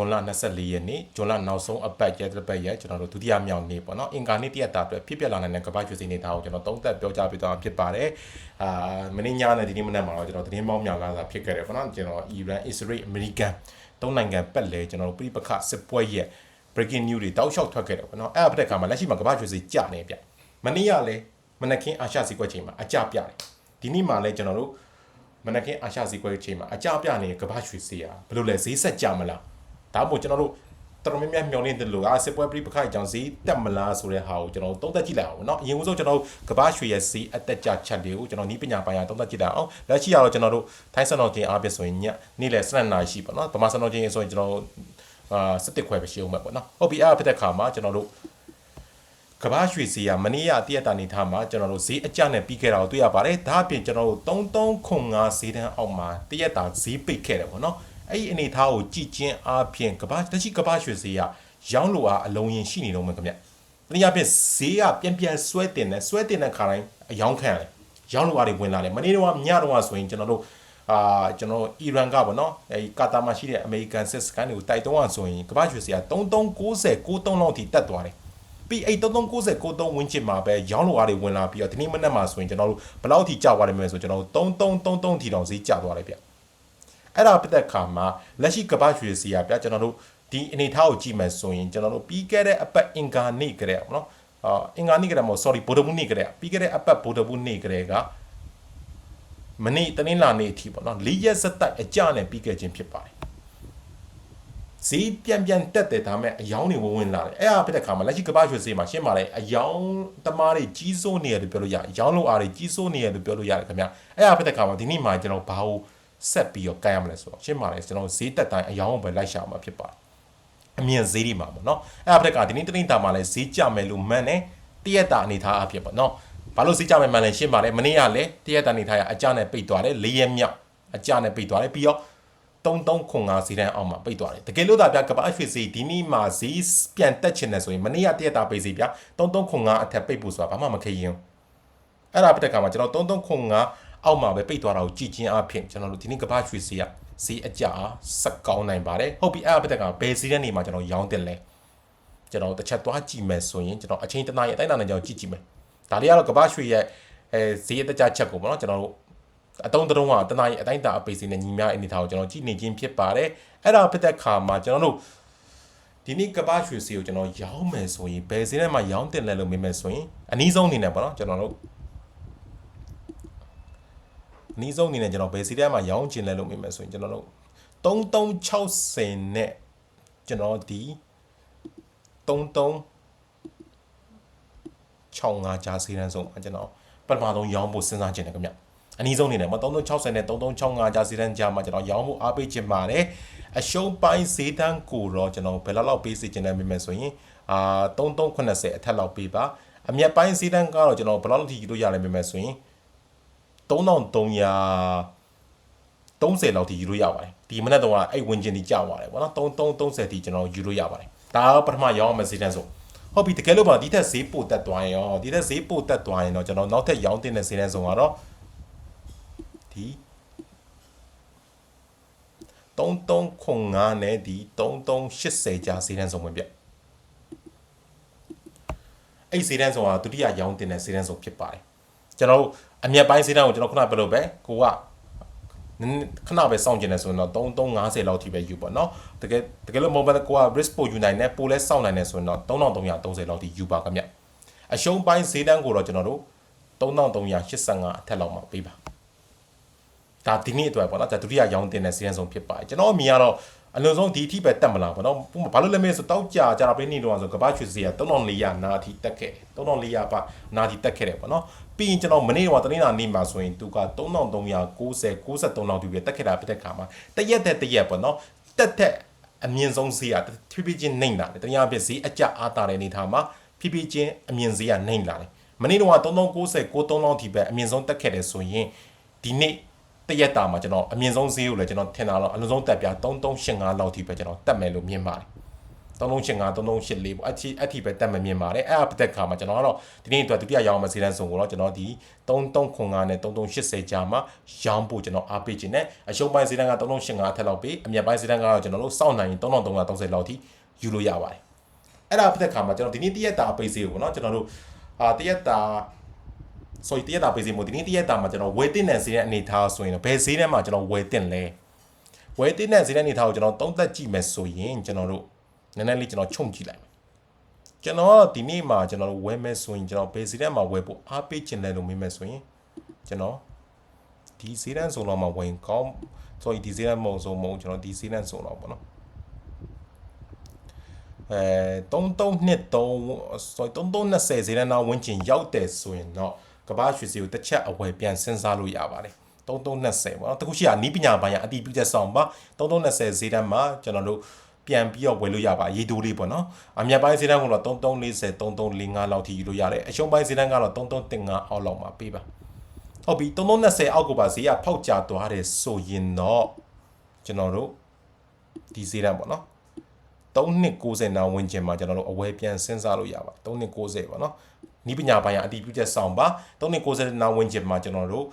ဇွန်လ24ရက်နေ့ဇွန်လနောက်ဆုံးအပတ်ရက်တစ်ပတ်ရက်ကျွန်တော်တို့ဒုတိယမြောက်နေ့ပေါ့နော်အင်္ဂါနေ့တရက်တာအတွက်ဖြစ်ပျက်လာနိုင်တဲ့ကမ္ဘာ့ရွှေစင်းနေတာကိုကျွန်တော်သုံးသပ်ပြောကြားပေးသွားမှာဖြစ်ပါတယ်အာမင်းညနဲ့ဒီနေ့မနက်မှာတော့ကျွန်တော်သတင်းပေါင်းများလာတာဖြစ်ခဲ့တယ်ပေါ့နော်ကျွန်တော်အီရန်အစ္စရေးအမေရိကန်သုံးနိုင်ငံပတ်လဲကျွန်တော်တို့ပြိပခစစ်ပွဲရဲ့ breaking news တွေတောက်လျှောက်ထွက်ခဲ့တယ်ပေါ့နော်အဲ့အပတဲ့ခါမှာလက်ရှိမှာကမ္ဘာ့ရွှေစင်းကြနေပြမနေ့ကလည်းမနက်ခင်းအာရှစီကွက်ချိန်မှာအကြပြတယ်ဒီနေ့မှလည်းကျွန်တော်တို့မနက်ခင်းအာရှစီကွဲချိန်မှာအကြပြနေတဲ့ကမ္ဘာရွှေစီယာဘယ်လိုလဲဈေးဆက်ကြမလား ဒါမှမဟုတ်ကျွန်တော်တို့တော်တော်များများမျှော်လင့်တယ်လို့အာစစ်ပွဲပြိပခိုက်ကြောင့်ဈေးတက်မလားဆိုတဲ့ဟာကိုကျွန်တော်တို့သုံးသပ်ကြည့်လိုက်အောင်เนาะအရင်ဆုံးကျွန်တော်တို့ကမ္ဘာရွှေရဲ့ဈေးအတက်ကြချက်တွေကိုကျွန်တော်နီးပညာပိုင်းရသုံးသပ်ကြည့်လိုက်အောင်လက်ရှိကတော့ကျွန်တော်တို့ထိုင်းစံတော်ချင်းအားဖြင့်ဆိုရင်ညနေ့လယ်7နာရီရှိပါเนาะဗမာစံတော်ချင်းဆိုရင်ကျွန်တော်တို့အာစစ်တစ်ခွဲပဲရှိအောင်ပဲပေါ့เนาะဟုတ်ပြီအဲ့ဖြစ်တဲ့ခါမှာကျွန်တော်တို့ ကဘာရွှေစီယာမနေ့ရတရက်တာနေထားမှာကျွန်တော်တို့ဈေးအကျနဲ့ပြီးခဲ့တာကိုတွေ့ရပါတယ်ဒါအပြင်ကျွန်တော်တို့3305ဈေးတန်းအောက်မှာတရက်တာဈေးပိတ်ခဲ့တယ်ပေါ့နော် အဲ့ဒီအနေထားကိုကြည့်ချင်းအားဖြင့်ကဘာတရှိကဘာရွှေစီယာရောင်းလို့အားအလုံးရင်ရှိနေတော့မှာခင်ဗျတနည်းအားဖြင့်ဈေးကပြန်ပြန်ဆွဲတင်တယ်ဆွဲတင်တဲ့ခါတိုင်းအယောင်းခံရတယ်ရောင်းလို့အားတွေဝင်လာတယ်မနေ့တော့ညတော့ဆိုရင်ကျွန်တော်တို့အာကျွန်တော်အီရန်ကပေါ့နော်အဲဒီကာတာမှာရှိတဲ့အမေရိကန်စစ်စကန်တွေကိုတိုက်တုံးအောင်ဆိုရင်ကဘာရွှေစီယာ3390 93လောက်ထိတက်သွားတယ်ပြီးအဲ့3390 93ဝင်းချစ်မှာပဲရောင်းလိုအားတွေဝင်လာပြီးတော့ဒီနေ့မနက်မှာဆိုရင်ကျွန်တော်တို့ဘယ်လောက်ထိကျသွားတယ်မလဲဆိုကျွန်တော်တို့3333ထီတောင်ဈေးကျသွားတယ်ဗျ အဲ့ဒါပတ်သက်ခါမှာလက်ရှိကမ္ဘာရွှေစီရဗျကျွန်တော်တို့ဒီအနေထားကိုကြည့်မယ်ဆိုရင်ကျွန်တော်တို့ပြီးခဲ့တဲ့အပတ်အင်္ဂါနေ့ကလေးပေါ့နော်အာအင်္ဂါနေ့ကလေးမဟုတ် sorry ဗုဒ္ဓဘူးနေ့ကလေးပြီးခဲ့တဲ့အပတ်ဗုဒ္ဓဘူးနေ့ကလေးကမနေ့တနင်္လာနေ့အထိပေါ့နော်၄ရက်စက်တိုက်အကြနဲ့ပြီးခဲ့ခြင်းဖြစ်ပါတယ်ဈေးပြန်ပြန်တက်တယ်ဒါမဲ့အယောင်းတွေဝင်ဝင်လာတယ်အဲ့ဒါဖြစ်တဲ့ခါမှာလက်ရှိကမ္ဘာရွှေဈေးမှာရှင်းပါလေအယောင်းသမားတွေကြီးစိုးနေတယ်လို့ပြောလို့ရတယ်အယောင်းလိုအားတွေကြီးစိုးနေတယ်လို့ပြောလို့ရတယ်ခင်ဗျအဲ့ဒါဖြစ်တဲ့ခါမှာဒီနေ့မှာကျွန်တော်ဘာလို့ ဆက်ပြီးတော့ကိုင်ရမလဲဆိုတော့ရှင်းပါလေကျွန်တော်ဈေးတက်တိုင်းအယောင်းကိုပဲလိုက်ရှာမှာဖြစ်ပါတယ်အမြင့်ဈေးတွေမှာပေါ့နော်အဲ့ဒါဖြစ်တဲ့ခါဒီနေ့တနေ့တာမှာလည်းဈေးကျမယ်လို့မှန်းတယ်တရက်တာအနေထားအဖြစ်ပေါ့နော်ဘာလို့ဈေးကျမယ်မှန်းလဲရှင်းပါလေမနေ့ကလည်းတရက်တာအနေထားရအကြနဲ့ပိတ်သွားတယ်၄ရက်မြောက်အကြနဲ့ပိတ်သွားတယ်ပြီးတော့3305စီတန်းအောက်မှာပိတ်သွားတယ်တကယ်လို့ဒါပြကပ္ပရွှေစီဒီနေ့မှာဈေးပြန်တက်ချင်တယ်ဆိုရင်မနေ့ကတရက်တာပိတ်စီပြ3305အထက်ပိတ်ဖို့ဆိုတာဘာမှမခရင်အဲ့ဒါပြတဲ့ခါမှာကျွန်တော်3305 အောက်မှာပဲပိတ်သွားတာကိုကြည်ချင်းအဖြစ်ကျွန်တော်တို့ဒီနေ့ကပ္ပရွှေစီကဈေးအကြအားစက်ကောင်းနိုင်ပါတယ်ဟုတ်ပြီအဲ့ဒါပြတဲ့ခါဘယ်စီတဲ့နေမှာကျွန်တော်ရောင်းတင်လဲကျွန်တော်တစ်ချက်သွားကြည့်မယ်ဆိုရင်ကျွန်တော်အချိန်တစ်နာရီအတိုင်းအတာနဲ့ကျွန်တော်ကြည့်ကြည့်မယ်ဒါလေးကတော့ကပ္ပရွှေရဲ့အဲဈေးအတက်ကြချက်ကိုပေါ့နော်ကျွန်တော်တို့အတုံးတုံးကတနားရီအတိုင်းတာအပေစီနဲ့ညီများအနေထားကိုကျွန်တော်ကြည့်နေခြင်းဖြစ်ပါတယ်အဲ့ဒါဖြစ်တဲ့ခါမှာကျွန်တော်တို့ဒီနေ့ကပ္ပရွှေစီကိုကျွန်တော်ရောင်းမယ်ဆိုရင်ဘယ်စင်းထဲမှာရောင်းတင်လဲလို့မေးမယ်ဆိုရင်အနည်းဆုံးအနေနဲ့ပေါ့နော်ကျွန်တော်တို့ အနည်းဆုံးအနေနဲ့ကျွန်တော်ဘယ်စီထဲမှာရောင်းချင်လဲလို့မေးမယ်ဆိုရင်ကျွန်တော်တို့3360နဲ့ကျွန်တော်ဒီ33 65ကြားစီးတန်းဆုံးမှာကျွန်တော်ပထမဆုံးရောင်းဖို့စဉ်းစားခြင်းတယ်ခင်ဗျအနည်းဆုံးအနေနဲ့မ3360နဲ့3365ကြားစီးတန်းကြားမှာကျွန်တော်ရောင်းဖို့အားပေးခြင်းပါတယ်အရှုံးပိုင်းဈေးတန်းကိုတော့ကျွန်တော်ဘယ်လောက်လောက်ပေးစီခြင်းလဲမြင်မယ်ဆိုရင်အာ3380အထက်လောက်ပေးပါအမြတ်ပိုင်းဈေးတန်းကတော့ကျွန်တော်ဘယ်လောက်လောက်ထိယူလို့ရလဲမြင်မယ်ဆိုရင် 3300 30လောက်ထိယူလို့ရပါတယ်ဒီမနေ့တော့အဲ့ဝင်ချင်းဒီကြောက်ပါတယ်ဗောနော်3330ထိကျွန်တော်ယူလို့ရပါတယ်ဒါကပထမရောင်းအောင်မဈေးတန်းဆိုဟုတ်ပြီတကယ်လို့ပါဒီထက်ဈေးပိုတက်သွားရင်ရောဒီထက်ဈေးပိုတက်သွားရင်တော့ကျွန်တော်နောက်ထပ်ရောင်းတင်တဲ့ဈေးတန်းဆိုကတော့ဒီ3305နဲ့ဒီ3380ကြားဈေးတန်းဆုံးပဲပြအဲ့ဈေးတန်းဆိုတာဒုတိယရောင်းတင်တဲ့ဈေးတန်းဆုံးဖြစ်ပါတယ်ကျွန်တော်တို့ အမြတ်ပိုင်းဈေးတန်းကိုကျွန်တော်ခုနပြောလို့ပဲကိုကနည်းနည်းခဏပဲစောင့်ကျင်နေဆိုရင်တော့3350လောက်ထိပဲယူပေါ့နော်တကယ်တကယ်လို့ mobile ကိုက risk ပိုယူနိုင်တယ်ပိုလဲစောင့်နိုင်တယ်ဆိုရင်တော့3330လောက်ထိယူပါခင်ဗျအရှုံးပိုင်းဈေးတန်းကိုတော့ကျွန်တော်တို့3385အထက်လောက်မှာပေးပါဒါဒီနေ့အတွက်ပေါ့နော်ဒါဒုတိယရောင်းတင်တဲ့ဈေးတန်းဆုံးဖြစ်ပါတယ်ကျွန်တော်အမြင်ကတော့အလုံးစုံဒီအထိပဲတက်မလားပေါ့နော်ဘာလို့လဲမဲဆိုတောက်ကြကြတာပြင်းနေတော့ဆိုကဘာချွေစီက3400နာအထိတက်ခဲ့3400ပါနာအထိတက်ခဲ့တယ်ပေါ့နော် ပြီးရင်ကျွန်တော်မနေ့ကတနင်္လာနေ့မှာဆိုရင်သူက3390 93လောက်ထိပဲတက်ခဲ့တာဖြစ်တဲ့ခါမှာတရက်တဲ့တရက်ပေါ့နော်တက်တဲ့အမြင့်ဆုံးဈေးကဖြည်းဖြည်းချင်းနှိမ့်လာတယ်တနည်းအားဖြင့်ဈေးအကျအားတာတဲ့အနေထားမှာဖြည်းဖြည်းချင်းအမြင့်ဈေးကနှိမ့်လာတယ်မနေ့တော့3390 93လောက်ထိပဲအမြင့်ဆုံးတက်ခဲ့တယ်ဆိုရင်ဒီနေ့တရက်တာမှာကျွန်တော်အမြင့်ဆုံးဈေးကိုလည်းကျွန်တော်ထင်တာတော့အလုံးစုံတက်ပြ3385လောက်ထိပဲကျွန်တော်တက်မယ်လို့မြင်ပါတယ် 3385 3384ပေါ့အထိအထိပဲတက်မမြင်ပါတယ်အဲ့အပတက်ခါမှာကျွန်တော်ကတော့ဒီနေ့အတွက်ဒုတိယရောင်းမစီတန်းစုံကိုတော့ကျွန်တော်ဒီ3395နဲ့3380ကြားမှာရောင်းဖို့ကျွန်တော်အားပေးခြင်းနဲ့အရှုံးပိုင်းစီတန်းက3385အထက်လောက်ပြီးအမြတ်ပိုင်းစီတန်းကတော့ကျွန်တော်တို့စောင့်နိုင်ရင်3330လောက်ထိယူလို့ရပါတယ်အဲ့ဒါအပတက်ခါမှာကျွန်တော်ဒီနေ့တရက်တာအပိတ်စေးကိုပေါ့နော်ကျွန်တော်တို့အာတရက်တာ sorry တရက်တာပေးစီမို့ဒီနေ့တရက်တာမှာကျွန်တော်ဝယ်တင်တဲ့ဈေးတဲ့အနေထားဆိုရင်တော့ဘယ်ဈေးထဲမှာကျွန်တော်ဝယ်တင်လဲဝယ်တင်တဲ့ဈေးတဲ့အနေထားကိုကျွန်တော်သုံးသက်ကြည့်မယ်ဆိုရင်ကျွန်တော်တို့ နည်းနည်းလေးကျွန်တော်ခြုံကြည့်လိုက်မယ်ကျွန်တော်ဒီနေ့မှာကျွန်တော်တို့ဝယ်မယ်ဆိုရင်ကျွန်တော်ဘယ်ဈေးထဲမှာဝယ်ဖို့အားပေးခြင်းလဲလို့မေးမယ်ဆိုရင်ကျွန်တော်ဒီဈေးတန်းဆိုတော့မှဝင်ကောင်း sorry ဒီဈေးတန်းမဟုတ်ဆိုမဟုတ်ကျွန်တော်ဒီဈေးတန်းဆိုတော့ပေါ့နော်အဲ3323 sorry 3320ဈေးတန်းနာဝန်းကျင်ရောက်တယ်ဆိုရင်တော့ကမ္ဘာရွှေစီကိုတစ်ချက်အဝယ်ပြန်စဉ်းစားလို့ရပါတယ်3320ပေါ့နော်တခုရှိတာနီးပညာပိုင်းကအတီးပြုချက်ဆောင်ပါ3320ဈေးတန်းမှာကျွန်တော်တို့ ပြန်ပြီးတော့ဝယ်လို့ရပါရေတိုးလေးပေါ့နော်အမြတ်ပိုင်းဈေးတန်းကတော့3340 3345လောက်ထိယူလို့ရတယ်အရှုံးပိုင်းဈေးတန်းကတော့3315အောက်လောက်မှာပေးပါဟုတ်ပြီ3320အောက်ကပါဈေးကဖောက်ကျသွားတယ်ဆိုရင်တော့ကျွန်တော်တို့ဒီဈေးတန်းပေါ့နော်3290နာဝင်ကျင်မှာကျွန်တော်တို့အဝယ်ပြန်စဉ်းစားလို့ရပါ3290ပေါ့နော်နီးပညာပိုင်းကအတီးပြုချက်ဆောင်ပါ3290နာဝင်ကျင်မှာကျွန်တော်တို့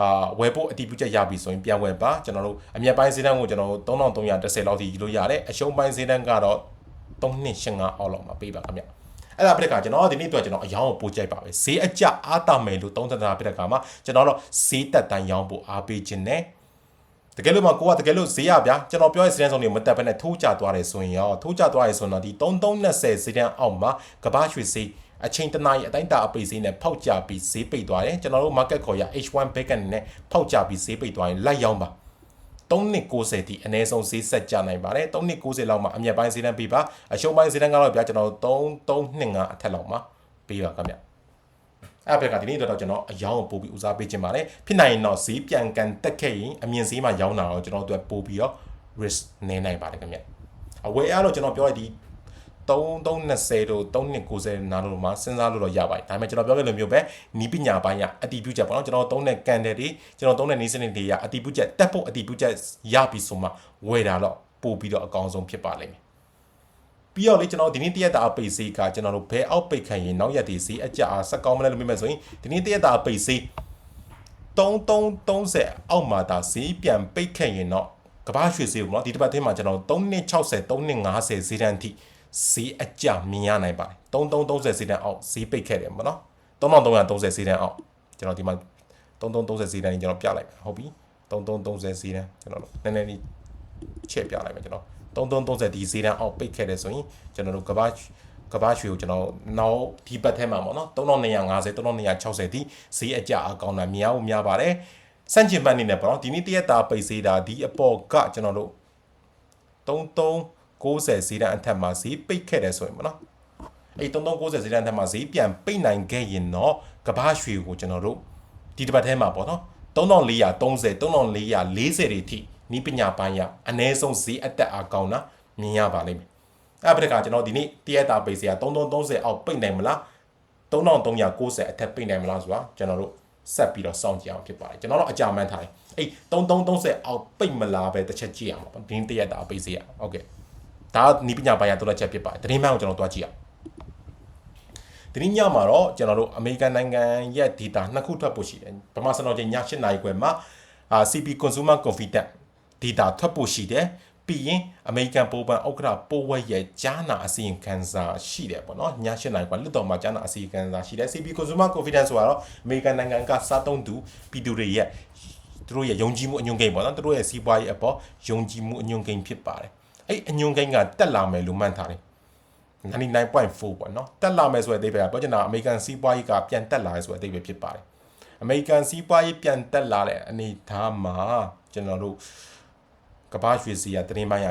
အာဝယ်ဖို့အတီးပြုချက်ရပြီဆိုရင်ပြန်ဝယ်ပါကျွန်တော်တို့အမြတ်ပိုင်းဈေးတန်းကိုကျွန်တော်တို့3310လောက်ထိယူလို့ရတယ်အရှုံးပိုင်းဈေးတန်းကတော့3285အောက်လောက်မှာပေးပါခင်ဗျအဲ့ဒါပြတဲ့ကကျွန်တော်ဒီနေ့အတွက်ကျွန်တော်အယောင်းကိုပို့ကြိုက်ပါပဲဈေးအကျအားတာမယ်လို့သုံးသပ်တာပြတဲ့ကမှာကျွန်တော်တော့ဈေးတက်တန်းရောင်းဖို့အားပေးခြင်းနဲ့တကယ်လို့မကိုကတကယ်လို့ဈေးရဗျာကျွန်တော်ပြောတဲ့ဈေးတန်းဆုံးတွေမတက်ဘဲနဲ့ထိုးကျသွားတယ်ဆိုရင်ရောထိုးကျသွားရဆိုတော့ဒီ3320ဈေးတန်းအောက်မှာကဘာရွှေဈေး အချိန်တနာရီအတိုင်းတာအပိတ်ဈေးနဲ့ဖောက်ကြပြီးဈေးပိတ်သွားတယ်ကျွန်တော်တို့ market ခေါ်ရ H1 bacon နဲ့ဖောက်ကြပြီးဈေးပိတ်သွားရင်လိုက်ရောင်းပါ3290တိအနည်းဆုံးဈေးဆက်ကြနိုင်ပါတယ်3290လောက်မှာအမြတ်ပိုင်းဈေးတန်းပေးပါအရှုံးပိုင်းဈေးတန်းကတော့ဗျာကျွန်တော်3325အထက်လောက်မှာပေးပါခင်ဗျအဲ့ဘက်ကဒီနေ့တော့ကျွန်တော်အယောင်းကိုပို့ပြီးဦးစားပေးခြင်းပါတယ်ဖြစ်နိုင်ရင်တော့ဈေးပြန်ကန်တက်ခဲ့ရင်အမြင့်ဈေးမှာရောင်းတာတော့ကျွန်တော်တို့ပို့ပြီးတော့ risk နည်းနိုင်ပါတယ်ခင်ဗျအဝယ်အားတော့ကျွန်တော်ပြောရဒီ 3320တို့3290နားလို့မှစဉ်းစားလို့တော့ရပါတယ်ဒါပေမဲ့ကျွန်တော်ပြောခဲ့လိုမျိုးပဲနီးပညာပိုင်းကအတီးပြုချက်ပေါ့နော်ကျွန်တော်သုံးတဲ့ကန်တယ်တွေကျွန်တော်သုံးတဲ့နေစနစ်တွေကအတီးပြုချက်တက်ဖို့အတီးပြုချက်ရပြီဆိုမှဝယ်တာတော့ပို့ပြီးတော့အကောင်းဆုံးဖြစ်ပါလိမ့်မယ်ပြီးတော့လေကျွန်တော်ဒီနေ့တရက်တာအပိတ်ဈေးကကျွန်တော်တို့ဘယ်အောက်ပိတ်ခံရင်နောက်ရက်ဒီဈေးအကြအားဆက်ကောင်းမလဲလို့မြင်မယ်ဆိုရင်ဒီနေ့တရက်တာအပိတ်ဈေး3330အောက်မှာဒါဈေးပြန်ပိတ်ခဲ့ရင်တော့ကဘာရွှေဈေးပေါ့နော်ဒီတစ်ပတ်ထဲမှာကျွန်တော်3260 3250ဈေးတန်းထိ ဈေးအကြမြင်ရနိုင်ပါတယ်3330ဈေးတန်းအောက်ဈေးပိတ်ခဲ့တယ်ပေါ့နော်3330ဈေးတန်းအောက်ကျွန်တော်ဒီမှာ3330ဈေးတန်းကြီးကျွန်တော်ပြလိုက်မယ်ဟုတ်ပြီ3330ဈေးတန်းကျွန်တော်နည်းနည်းလေးချက်ပြလိုက်မယ်ကျွန်တော်3330ဒီဈေးတန်းအောက်ပိတ်ခဲ့တယ်ဆိုရင်ကျွန်တော်တို့ကဘာကဘာရွှေကိုကျွန်တော်နောက်ဒီဘက်ထဲမှာပေါ့နော်3250 3260ဒီဈေးအကြအကောင်တာမြင်အောင်များပါတယ်စန့်ကျင်ဘက်အနေနဲ့ပေါ့နော်ဒီနေ့တရက်တာပိတ်သေးတာဒီအပေါ်ကကျွန်တော်တို့33 90ဈေးတန်းအထက်မှာဈေးပိတ်ခဲ့တယ်ဆိုရင်ပေါ့နော်အဲ့3390ဈေးတန်းအထက်မှာဈေးပြန်ပိတ်နိုင်ခဲ့ရင်တော့ကဘာရွှေကိုကျွန်တော်တို့ဒီတစ်ပတ်ထဲမှာပေါ့နော်3430 3440တွေထိနီးပညာပိုင်းရအ ਨੇ ဆုံးဈေးအတက်အကောင်းတာမြင်ရပါလိမ့်မယ်အဲ့ဒါပြတဲ့ကကျွန်တော်ဒီနေ့တရက်တာပိတ်စရာ3330အောက်ပိတ်နိုင်မလား3390အထက်ပိတ်နိုင်မလားဆိုတာကျွန်တော်တို့ဆက်ပြီးတော့စောင့်ကြည့်အောင်ဖြစ်ပါတယ်ကျွန်တော်တို့အကြမ်းမှန်းထားတယ်အဲ့3330အောက်ပိတ်မလားပဲတစ်ချက်ကြည့်အောင်ပေါ့ဒီနေ့တရက်တာပိတ်စရာဟုတ်ကဲ့ ဒါနီးပညာပိုင်းရတော်တော်ချက်ဖြစ်ပါတယ်သတင်းမှန်ကိုကျွန်တော်တွားကြည့်အောင်ဒီနေ့ညမှာတော့ကျွန်တော်တို့အမေရိကန်နိုင်ငံရဲ့ data နှစ်ခုထွက်ဖို့ရှိတယ်ဗမာစံတော်ချိန်ည7:00နာရီခွဲမှာအာ CP Consumer Confidence data ထွက်ဖို့ရှိတယ်ပြီးရင်အမေရိကန်ပိုးပန်ဥက္ကဋ္ဌပိုးဝဲရဲ့ကြားနာအစီရင်ခံစာရှိတယ်ပေါ့နော်ည7:00နာရီခွဲလွတ်တော်မှာကြားနာအစီရင်ခံစာရှိတယ် CP Consumer Confidence ဆိုတာတော့အမေရိကန်နိုင်ငံကစားသုံးသူပြည်သူတွေရဲ့သူတို့ရဲ့ယုံကြည်မှုအညွှန်းကိန်းပေါ့နော်သူတို့ရဲ့စီးပွားရေးအပေါ်ယုံကြည်မှုအညွှန်းကိန်းဖြစ်ပါတယ် အဲ့အညွန်ကိန်းကတက်လာမယ်လို့မှန်းထားတယ်99.4ပေါ့နော်တက်လာမယ်ဆိုတဲ့အဓိပ္ပာယ်ကပြောချင်တာအမေရိကန်စီးပွားရေးကပြန်တက်လာတယ်ဆိုတဲ့အဓိပ္ပာယ်ဖြစ်ပါတယ်အမေရိကန်စီးပွားရေးပြန်တက်လာတဲ့အနေအထားမှာကျွန်တော်တို့ကမ္ဘာရွှေစီကတင်းပိုင်းရ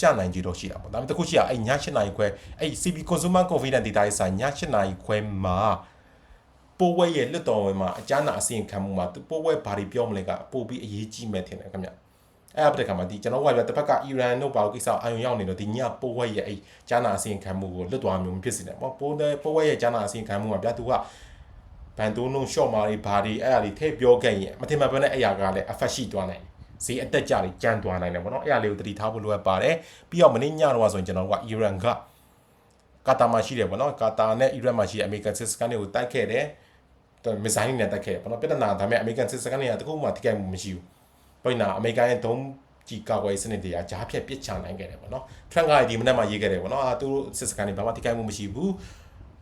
ကြနိုင်ကြတော့ရှိတာပေါ့ဒါပေမဲ့တခုရှိရအဲ့ည7နာရီခွဲအဲ့ CB Consumer Confidence Data ရေးစာည7နာရီခွဲမှာပိုးဝဲရဲ့လွတ်တော်ဝင်မှာအကြမ်းနာအစီရင်ခံမှုမှာပိုးဝဲဘာတွေပြောမလဲကပို့ပြီးအရေးကြီးမယ်ထင်တယ်ခင်ဗျ အဲ့အပတဲ့ခါမှာဒီကျွန်တော်ကပြတစ်ဖက်ကအီရန်တို့ဘာလို့ကိစ္စအာရုံရောက်နေတော့ဒီညပိုးဝဲရဲ့အဲ့ဂျာနာအစီရင်ခံမှုကိုလွတ်သွားမျိုးမဖြစ်စေနဲ့ပေါ့ပိုးတဲ့ပိုးဝဲရဲ့ဂျာနာအစီရင်ခံမှုမှာဗျာသူကဘန်တိုးလုံးရှော့မာတွေဘာတွေအဲ့အရာတွေထည့်ပြောခဲ့ရင်မထင်မှတ်ဘဲနဲ့အဲ့အရာကလည်း affect ရှိသွားနိုင်ဈေးအတက်ကြတွေကြမ်းသွားနိုင်တယ်ပေါ့နော်အဲ့ဒါလေးကိုသတိထားဖို့လိုအပ်ပါတယ်ပြီးတော့မနေ့ညတော့ဆိုရင်ကျွန်တော်တို့ကအီရန်ကကာတာမှာရှိတယ်ပေါ့နော်ကာတာနဲ့အီရတ်မှာရှိတဲ့အမေရိကန်စစ်စကန်တွေကိုတိုက်ခဲ့တယ်မစ်ဇိုင်းနဲ့တက်ခဲ့ပေါ့နော်ပြဿနာဒါပေမဲ့အမေရိကန်စစ်စကန်တွေကတခုမှထိခိုက်မှုမရှိဘူး ပြိနာအမေရိကန်ရဲ့ဒုံးကြီးကာကွယ်စနစ်တွေကဂျားဖြတ်ပစ်ချနိုင်ခဲ့တယ်ပေါ့နော်ထရန့်ကဒီမနေ့မှရေးခဲ့တယ်ပေါ့နော်အာသူတို့စစ်စကန်တွေဘာမှထိခိုက်မှုမရှိဘူး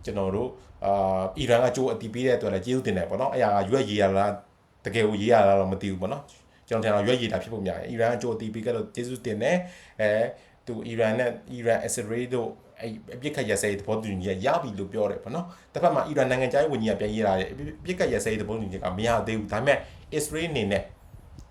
ကျွန်တော်တို့အာအီရန်ကကြိုးအတီးပေးတဲ့အတွက်လည်းကျေးဇူးတင်တယ်ပေါ့နော်အဲ့ဒါရွက်ရေးရလားတကယ်ကိုရေးရလားတော့မသိဘူးပေါ့နော်ကျွန်တော်ထင်တော့ရွက်ရေးတာဖြစ်ဖို့များတယ်အီရန်ကကြိုးအတီးပေးခဲ့လို့ကျေးဇူးတင်တယ်အဲသူအီရန်နဲ့အီရန်အစ္စရေးတို့အဲ့အပြစ်ခတ်ရစဲသဘောတူညီချက်ရပြီလို့ပြောတယ်ပေါ့နော်တစ်ဖက်မှာအီရန်နိုင်ငံခြားရေးဝန်ကြီးကပြန်ရေးလာတယ်အပြစ်ခတ်ရစဲသဘောတူညီချက်ကမရသေးဘူးဒါပေမဲ့အစ္စရေးအနေနဲ့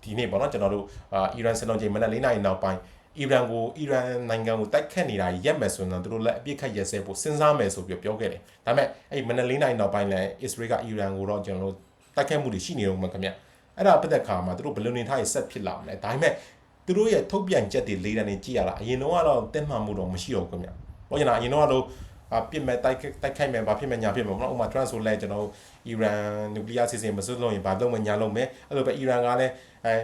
ဒီနေ့ပေါ့နော်ကျွန်တော်တို့အာအီရန်စလုံးချိန်မနက်၄နာရီနောက်ပိုင်းအီရန်ကိုအီရန်နိုင်ငံကိုတိုက်ခတ်နေတာရက်မယ်ဆိုရင်တော့သူတို့လည်းအပြစ်ခတ်ရက်စဲဖို့စဉ်းစားမယ်ဆိုပြီးပြောခဲ့တယ်။ဒါပေမဲ့အဲ့မနက်၄နာရီနောက်ပိုင်းလည်းအစ္စရေးကအီရန်ကိုတော့ကျွန်တော်တို့တိုက်ခတ်မှုတွေရှိနေတော့မှခင်ဗျ။အဲ့ဒါပတ်သက်ခါမှာသူတို့ဘယ်လိုနေထားရဆက်ဖြစ်လာမလဲ။ဒါပေမဲ့သူတို့ရဲ့ထုတ်ပြန်ချက်တွေလေးတန်းနေကြည့်ရတာအရင်တော့ကတော့တက်မှန်မှုတော့မရှိတော့ဘူးခင်ဗျ။ဘာကြောင့်လဲအရင်တော့ကတော့အ ပြစ်မဲ့တိုက်တိုက်ခိုက်မယ်ဘာဖြစ်မယ်ညာဖြစ်မယ်ပေါ့နော်ဥပမာ trans ဆိုလဲကျွန်တော်အီရန်နျူကလ িয়ার စီစဉ်မစွလို့ရင်ဘာလုပ်မညာလုပ်မယ်အဲ့လိုပဲအီရန်ကလည်းအဲ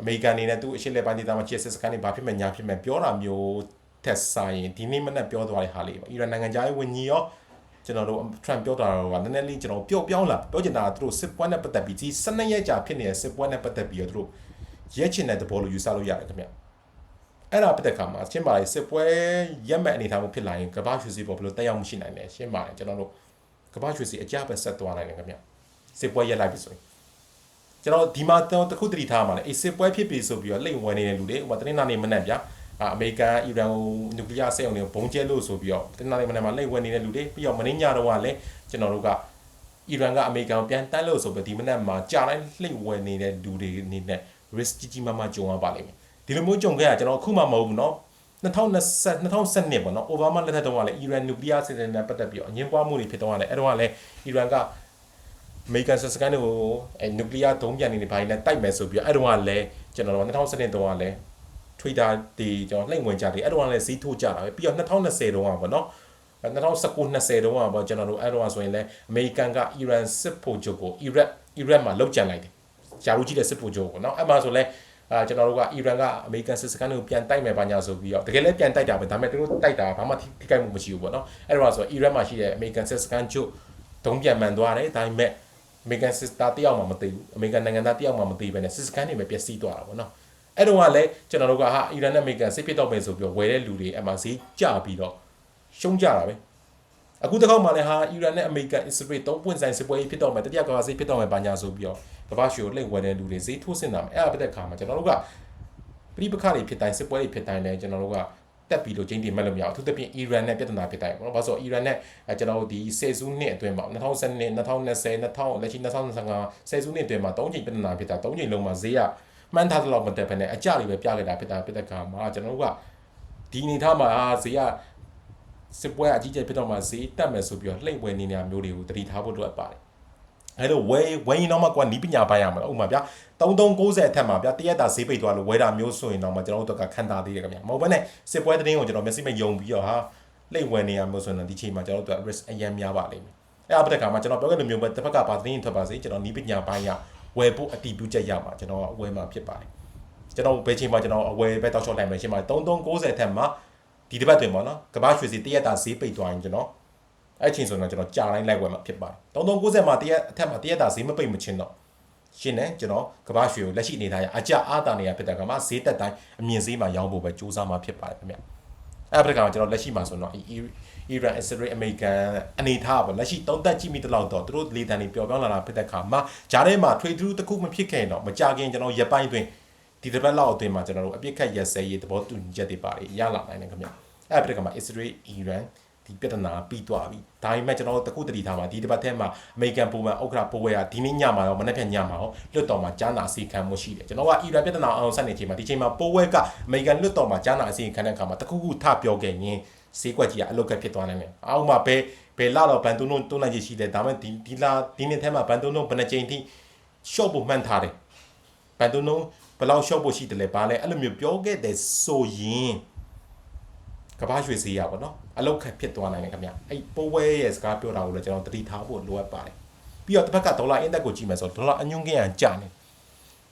အမေရိကန်နေနဲ့သူအရှိလက်ပိုင်းဒေသမှာချစ်စစ်စကန်နေဘာဖြစ်မယ်ညာဖြစ်မယ်ပြောတာမျိုးထက်ဆိုင်ဒီနေ့မနေ့ပြောသွားတဲ့ဟာလေးပေါ့အီရန်နိုင်ငံသားရေးဝန်ကြီးရောကျွန်တော်တို့ Trump ပြောတာတော့ကနည်းနည်းလေးကျွန်တော်ပျော့ပြောင်းလာပြောချင်တာကသူတို့စစ်ပွဲနဲ့ပတ်သက်ပြီးဒီ12ရက်ကြာဖြစ်နေတဲ့စစ်ပွဲနဲ့ပတ်သက်ပြီးတော့သူတို့ရဲချင်တဲ့သဘောလို့ယူဆလို့ရတယ်ခင်ဗျ အဲ့ဒါပတ်သက်ခါမှာရှင်းပါလေစစ်ပွဲရက်မဲ့အနေထားမျိုးဖြစ်လာရင်ကမ္ဘာရွှေစီပေါ်ဘယ်လိုတက်ရောက်မှုရှိနိုင်လဲရှင်းပါလေကျွန်တော်တို့ကမ္ဘာရွှေစီအကြပဲဆက်သွားနိုင်တယ်ခင်ဗျစစ်ပွဲရက်လိုက်ပြီဆိုရင်ကျွန်တော်ဒီမှာတော့တခုတတိထားမှာလေအေးစစ်ပွဲဖြစ်ပြီဆိုပြီးတော့လိမ့်ဝင်နေတဲ့လူတွေဟိုမှာတင်းနာနေမနဲ့ဗျာအမေရိကန်အီရန်ကိုနျူကလ িয়ার စိတ်အောင်တွေဘုံကျဲလို့ဆိုပြီးတော့တင်းနာနေမနဲ့မှာလိမ့်ဝင်နေတဲ့လူတွေပြီးတော့မင်းညတော့ကလည်းကျွန်တော်တို့ကအီရန်ကအမေရိကန်ကိုပြန်တိုက်လို့ဆိုပြီးဒီမနက်မှာကြာတိုင်းလှိမ့်ဝင်နေတဲ့လူတွေအနေနဲ့ risk ကြီးကြီးမားမားကြုံရပါလိမ့်မယ် ဒီလိုမျိုးကြုံခဲ့ရကျွန်တော်အခုမှမဟုတ်ဘူးเนาะ2020 2012ပေါ့နော်အိုဘားမားလက်ထက်တုန်းကလည်းအီရန်နျူကလ িয়ার စစ်စစ်နဲ့ပတ်သက်ပြီးတော့အငင်းပွားမှုတွေဖြစ်တော့လည်းအဲ့တော့ကလည်းအီရန်ကအမေရိကန်စစ်စကန်တွေကိုအဲနျူကလ িয়ার ဒုံးပြန်နေနေပိုင်းနဲ့တိုက်မယ်ဆိုပြီးအဲ့တော့ကလည်းကျွန်တော်တို့2012တုန်းကလည်း Twitter ဒီကျွန်တော်လှိမ့်ဝင်ကြတယ်အဲ့တော့ကလည်းဈေးထိုးကြတာပဲပြီးတော့2020တုန်းကပေါ့နော်2019 20တုန်းကပေါ့ကျွန်တော်တို့အဲ့တော့ဆိုရင်လည်းအမေရိကန်ကအီရန်စစ်ဖို့ချုပ်ကိုအီရတ်အီရတ်မှာလောက်ကြံလိုက်တယ်။ဂျာရူကြီးတဲ့စစ်ဖို့ချုပ်ကိုနော်အဲ့မှာဆိုလဲ အာကျွန်တော်တို့ကအီရန်ကအမေရိကန်စစ်စခန်းတွေကိုပြန်တိုက်မယ်ပါညာဆိုပြီးတော့တကယ်လည်းပြန်တိုက်တာပဲဒါပေမဲ့သူတို့တိုက်တာဘာမှထိခိုက်မှုမရှိဘူးပေါ့နော်အဲ့တော့ဆိုအီရန်မှာရှိတဲ့အမေရိကန်စစ်စခန်းချုပ်ဒုံးပြန်မှန်သွားတယ်ဒါပေမဲ့အမေရိကန်စစ်သားတယောက်မှမသိဘူးအမေရိကန်နိုင်ငံသားတယောက်မှမသိဘဲနဲ့စစ်စခန်းတွေပဲပျက်စီးသွားတာပေါ့နော်အဲ့တော့ကလည်းကျွန်တော်တို့ကဟာအီရန်နဲ့အမေရိကန်စစ်ဖြစ်တော့မယ်ဆိုပြီးတော့ဝယ်တဲ့လူတွေအမှဈေးကျပြီးတော့ရှုံးကြတာပဲအခုတစ်ခေါက်မှလည်းဟာအီရန်နဲ့အမေရိကန်အစ္စရေးသုံးပွင့်ဆိုင်စစ်ပွဲဖြစ်တော့မယ်တတိယကမ္ဘာစစ်ဖြစ်တော့မယ်ဘာညာဆိုပြီးတော့ ကမ္ဘာရှိုးလှိမ့်ဝယ်တဲ့လူတွေဈေးထိုးစင်တာမယ်အဲ့အပတဲ့ခါမှာကျွန်တော်တို့ကပြိပခါတွေဖြစ်တိုင်းစစ်ပွဲတွေဖြစ်တိုင်းလည်းကျွန်တော်တို့ကတက်ပြီးလို့ချင်းတင်မဲ့လို့မရဘူးအထူးသဖြင့်အီရန်နဲ့ပြဿနာဖြစ်တိုင်းပေါ့နော်။ဘာလို့ဆိုအီရန်နဲ့ကျွန်တော်တို့ဒီဆယ်စုနှစ်အတွင်းမှာ2012 2020 2000လက်ရှိ2025ဆယ်စုနှစ်အတွင်းမှာ၃ချိန်ပြဿနာဖြစ်တာ၃ချိန်လုံးမှာဈေးကမှန်းထားသလောက်မတက်ဘဲနဲ့အကြလေးပဲပြခဲ့တာဖြစ်တာဖြစ်တဲ့ခါမှာကျွန်တော်တို့ကဒီအနေထားမှာဈေးကစစ်ပွဲအကြီးကျယ်ဖြစ်တော့မှဈေးတက်မယ်ဆိုပြီးတော့လှိမ့်ဝယ်နေနေမျိုးတွေကိုတတိထားဖို့အတွက်ပါတယ် အဲ့တော့ဝယ်ဝယ်ရင်တော့မှကွာနီးပညာပိုင်းရမှာဥပမာဗျာ3390အထက်မှာဗျာတရက်တာဈေးပိတ်သွားလို့ဝယ်တာမျိုးဆိုရင်တော့မှကျွန်တော်တို့ကခံတာသေးတယ်ခင်ဗျာမဟုတ်ဘဲနဲ့စစ်ပွဲသတင်းကိုကျွန်တော်မျက်စိမဲ့ယုံပြီးတော့ဟာလိမ့်ဝယ်နေရမျိုးဆိုရင်ဒီချိန်မှာကျွန်တော်တို့က risk အရင်များပါလိမ့်မယ်အဲ့အပတက်ကမှာကျွန်တော်ပြောခဲ့တဲ့မျိုးပဲတစ်ဖက်ကပါသတင်းထွက်ပါစေကျွန်တော်နီးပညာပိုင်းရဝယ်ဖို့အတီးပြုချက်ရမှာကျွန်တော်အဝယ်မှာဖြစ်ပါတယ်ကျွန်တော်ဘယ်ချိန်မှာကျွန်တော်အဝယ်ပဲတောက်လျှောက်လိုက်မယ်ချိန်မှာ3390အထက်မှာဒီတစ်ပတ်တွင်ပေါ့နော်ကမ္ဘာရွှေစီတရက်တာဈေးပိတ်သွားရင်ကျွန်တော် အဲ့ချိန်ဆိုတော့ကျွန်တော်ကြာတိုင်းလိုက်ဝယ်မှာဖြစ်ပါတယ်3390မှာတရက်အထက်မှာတရက်တာဈေးမပိတ်မချင်းတော့ရှင်းတယ်ကျွန်တော်ကမ္ဘာရွှေကိုလက်ရှိအနေထားရအကြအားတာနေရဖြစ်တဲ့ကမှာဈေးတက်တိုင်းအမြင့်ဈေးမှာရောင်းဖို့ပဲစူးစမ်းမှာဖြစ်ပါတယ်ခင်ဗျအဲ့ဒီကကျွန်တော်လက်ရှိမှာဆိုတော့အီရန်အစ္စရေးအမေရိကန်အနေထားပေါ့လက်ရှိတုံးသက်ကြည့်မိတလောက်တော့သူတို့လေတန်တွေပျော်ပြောင်းလာတာဖြစ်တဲ့ခါမှာဂျားထဲမှာ trade through တစ်ခုမဖြစ်ခင်တော့မကြခင်ကျွန်တော်ရပိုင်းတွင်ဒီတစ်ပတ်လောက်အတွင်းမှာကျွန်တော်တို့အပြစ်ခတ်ရက်စဲရေးသဘောတူညီချက်တွေပါတယ်ရလာနိုင်တယ်ခင်ဗျအဲ့ဒီကမှာအစ္စရေးအီရန် ဒီပြဿနာပြီးသွားပြီဒါပေမဲ့ကျွန်တော်တို့တခုတတိထားမှာဒီတစ်ပတ်ထဲမှာအမေရိကန်ပုံမှန်ဥက္ကဋ္ဌပိုဝဲကဒီနေ့ညမှာရောမနေ့ဖြန်ညမှာရောလွတ်တော်မှာကြားနာအစီခံမှုရှိတယ်ကျွန်တော်ကအီရန်ပြဿနာအောင်ဆက်နေချိန်မှာဒီချိန်မှာပိုဝဲကအမေရိကန်လွတ်တော်မှာကြားနာအစီခံတဲ့အခါမှာတခုခုထပြောခဲ့ရင်ဈေးကွက်ကြီးကအလုတ်ကဖြစ်သွားနိုင်တယ်အောက်မှာဘယ်ဘယ်လာတော့ဘန်တုံတို့တွန်းလိုက်ရရှိတယ်ဒါပေမဲ့ဒီဒီလာဒီနေ့ထဲမှာဘန်တုံတို့ဘယ်နှချိန်ထိ short ဖို့မှန်းထားတယ်ဘန်တုံတို့ဘယ်လောက် short ဖို့ရှိတယ်လဲဘာလဲအဲ့လိုမျိုးပြောခဲ့တယ်ဆိုရင် ကဘာရွှေစီရပါတော့အလောက်ခက်ဖြစ်သွားနိုင်တယ်ခင်ဗျအဲ့ပိုးဝဲရဲ့စကားပြောတာကိုလည်းကျွန်တော်တတိထားဖို့လိုအပ်ပါတယ်ပြီးတော့တစ်ဖက်ကဒေါ်လာအင်ဒက်ကိုကြည့်မယ်ဆိုတော့ဒေါ်လာအညွန့်ကင်းရန်ကျနေဒ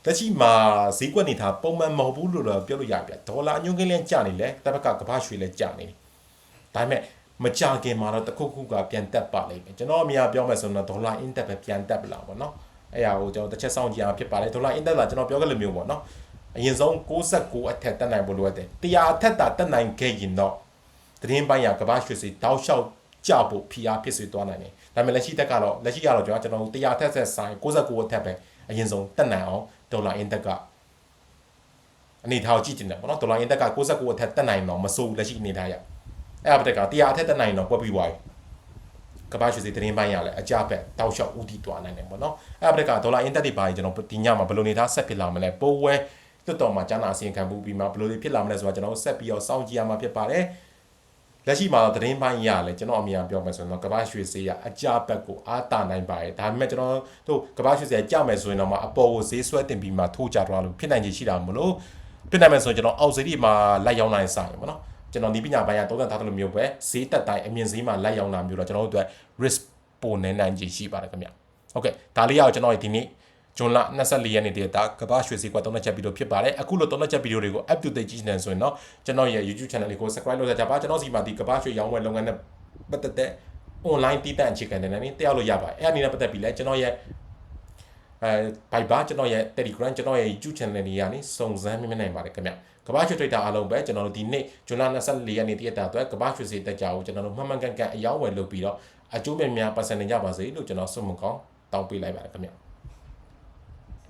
တက်ချီမှာဈေးကွက်နေထားပုံမှန်မဟုတ်ဘူးလို့တော့ပြောလို့ရပြဒေါ်လာအညွှန်းကိန်းလဲကျနေလဲတစ်ဘက်ကကမ္ဘာရွှေလဲကျနေတယ်ဒါပေမဲ့မကြခင်မှာတော့တစ်ခုခုကပြန်တက်ပါလိမ့်မယ်ကျွန်တော်အများပြောမယ်ဆိုတော့ဒေါ်လာအင်တက်ပဲပြန်တက်ပလာပေါ့နော်အဲ့ဟာကိုကျွန်တော်တစ်ချက်စောင့်ကြည့်အောင်ဖြစ်ပါတယ်ဒေါ်လာအင်တက်လာကျွန်တော်ပြောခဲ့လို့မျိုးပေါ့နော် အရင်ဆုံး69အထက်တက်နိုင်ဖို့လိုအပ်တယ်100အထက်တာတက်နိုင်ခဲ့ရင်တော့သတင်းပိုင်းရကမ္ဘာရွှေစီတောက်လျှောက်ကြဖို့ဖိအားဖြစ်စေသွားနိုင်တယ်ဒါပေမဲ့လက်ရှိတက်ကတော့လက်ရှိကတော့ကျွန်တော်ကျွန်တော်100ထက်ဆက်ဆိုင်69အထက်ပဲအရင်ဆုံးတက်နိုင်အောင်ဒေါ်လာအင်တက်ကအနေထားကိုကြည့်တင်တယ်ပေါ့နော်ဒေါ်လာအင်တက်က69အထက်တက်နိုင်တော့မစိုးဘူးလက်ရှိအနေထားရအဲ့အပတက်က100အထက်တက်နိုင်တော့ပွက်ပြီးသွားပြီကမ္ဘာရွှေစီသတင်းပိုင်းရလဲအကြဘက်တောက်လျှောက်ဦးတည်သွားနိုင်တယ်ပေါ့နော်အဲ့အပတက်ကဒေါ်လာအင်တက်တွေပါရင်ကျွန်တော်ဒီညမှာဘယ်လိုနေသားဆက်ဖြစ်လာမလဲပိုးဝဲ လွတ်တော်မှာကျန်းနာအစီရင်ခံမှုပြီးမှဘယ်လိုတွေဖြစ်လာမလဲဆိုတာကျွန်တော်ဆက်ပြီးတော့စောင့်ကြည့်ရမှာဖြစ်ပါတယ်လက်ရှိမှာတော့သတင်းပိုင်းရလဲကျွန်တော်အမြင်ပြောမယ်ဆိုရင်တော့ကမ္ဘာရွှေစေးရအကြဘက်ကိုအားတာနိုင်ပါတယ်ဒါပေမဲ့ကျွန်တော်တို့ကမ္ဘာရွှေစေးကြမယ်ဆိုရင်တော့မှအပေါ်ကိုဈေးဆွဲတင်ပြီးမှထိုးကြတော့လို့ဖြစ်နိုင်ခြေရှိတာမလို့ဖြစ်နိုင်မယ်ဆိုရင်ကျွန်တော်အောက်ဈေးဒီမှာလိုက်ရောက်နိုင်ဆိုင်ပေါ့နော်ကျွန်တော်ဒီပညာပိုင်းကသုံးသပ်ထားသလိုမျိုးပဲဈေးတက်တိုင်းအမြင့်ဈေးမှာလိုက်ရောက်လာမျိုးတော့ကျွန်တော်တို့အတွက် risk ပိုနေနိုင်ခြေရှိပါတယ်ခင်ဗျဟုတ်ကဲ့ဒါလေးရအောင်ကျွန်တော်ဒီနေ့ ဂျွန်လ24ရက်နေ့တည်းတာကမ္ဘာရွှေစည်းကွက်သုံးချက်ဗီဒီယိုဖြစ်ပါတယ်အခုလိုသုံးချက်ဗီဒီယိုတွေကို up to date ကြည့်နေဆိုရင်တော့ကျွန်တော်ရဲ့ YouTube channel လေးကို subscribe လုပ်ကြပါကျွန်တော်စီမှာဒီကမ္ဘာရွှေရောင်းဝယ်လုပ်ငန်းနဲ့ပတ်သက်တဲ့ online တည်တံ့အခြေခံတဲ့နေတက်ရောက်လို့ရပါတယ်အဲ့အနည်းနဲ့ပတ်သက်ပြီးလဲကျွန်တော်ရဲ့အဲ Viber ကျွန်တော်ရဲ့ Telegram ကျွန်တော်ရဲ့ YouTube channel တွေကနေစုံစမ်းမြင်နိုင်ပါတယ်ခင်ဗျကမ္ဘာရွှေ Twitter အားလုံးပဲကျွန်တော်တို့ဒီနေ့ဂျွန်လ24ရက်နေ့တည်းတာအတွက်ကမ္ဘာရွှေစီတက်ကြအောင်ကျွန်တော်တို့မှန်မှန်ကန်ကန်အယောင်းဝယ်လုပ်ပြီးတော့အကျိုးများများပတ်စံနေကြပါစေလို့ကျွန်တော်ဆုမကောင်းတောင်းပေးလိုက်ပါတယ်ခင်ဗျ